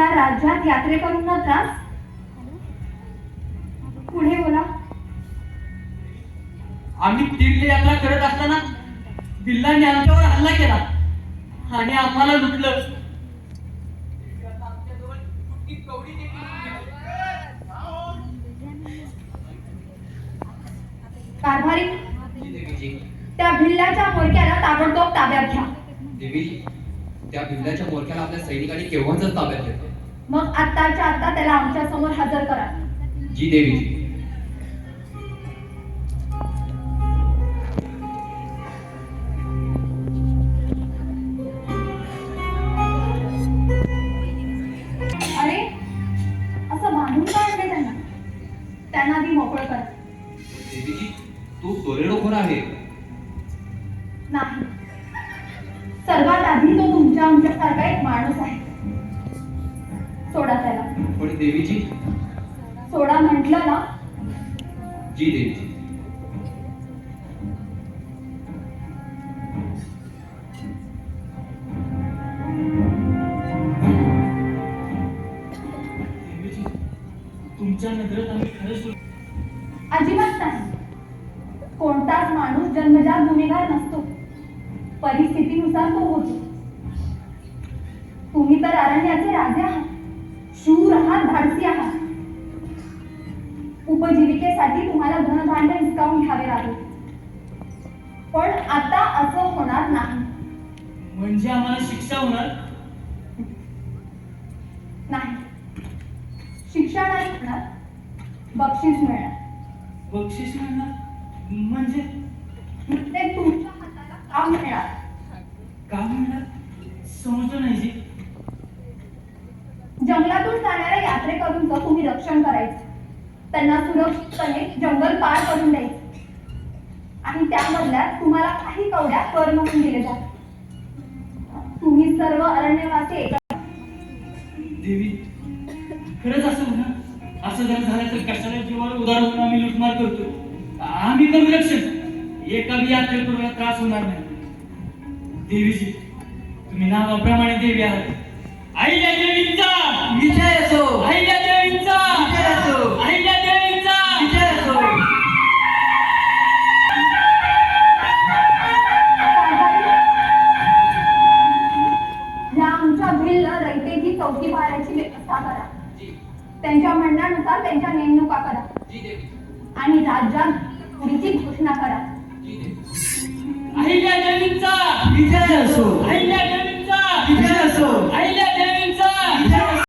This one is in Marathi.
आमच्या राज्यात यात्रेकरूंना त्रास पुढे बोला. आम्ही तीर्थ यात्रा करत असताना बिल्लांनी आमच्यावर हल्ला केला आणि आम्हाला लुटलं. कारभारी त्या भिल्लाच्या मोरक्याला ताबडतोब ताब्यात घ्या. त्या भिल्लाच्या मोरक्याला आपल्या सैनिकांनी केव्हाच ताब्यात घेतलं? मग आत्ताच्या आत्ता त्याला आमच्यासमोर हजर करा. जी देवीजी तू कोण आहे. नाही. सर्वात आधी तो तुमच्या आमच्यासारखा एक माणूस आहे. सोडा त्याला. पण देवीजी? सोडा म्हटलं ना. जी देवीजी. देवीजी तुमच्या नजरेत आम्ही खरंच अजिबात नाही. कोणताच माणूस जन्मजात गुन्हेगार नसतो. परिस्थितीनुसार तो होतो. तुम्ही तर अरण्याचे राजे आहात. शूर आहात धाडसी आहात. उपजीविकेसाठी तुम्हाला धनधान्य हिसकावून घ्यावे लागेल. पण आता असं होणार नाही. म्हणजे आम्हाला शिक्षा होणार? नाही. शिक्षा नाही होणार. बक्षीस मिळणार. बक्षीस मिळणार? म्हणजे? म्हणजे तुमच्या काम मिळणार का मिळणार समजलं नाही जी. जंगलातून जाणाऱ्या यात्रेकरूंचं तुम्ही रक्षण करायचं. त्यांना सुरक्षितपणे जंगल पार करून द्यायचं. आणि त्या बदल्यात तुम्हाला काही कवड्या कर म्हणून दिले जातात. तुम्ही सर्व अरण्यवासी एका देवी खरंच असं होणार असं जर झालं तर कशाला जीवावर उदार होऊन आम्ही लुटमार करतो आम्ही करू रक्षण. एका बी यात्रेला तुम्हाला त्रास होणार नाही. देवीजी तुम्ही नावाप्रमाणे देवी आहात. आईल्या देवींचा विजय असो. आईल्या देवींचा विजय असो. आईल्या देवींचा विजय असो. आमच्या भिल्ल रयतेची चौकी पाळायची व्यवस्था करा. त्यांच्या म्हणण्यानुसार त्यांच्या नेमणुका करा. आणि राज्यात पुढची घोषणा करा. अहिल्या देवींचा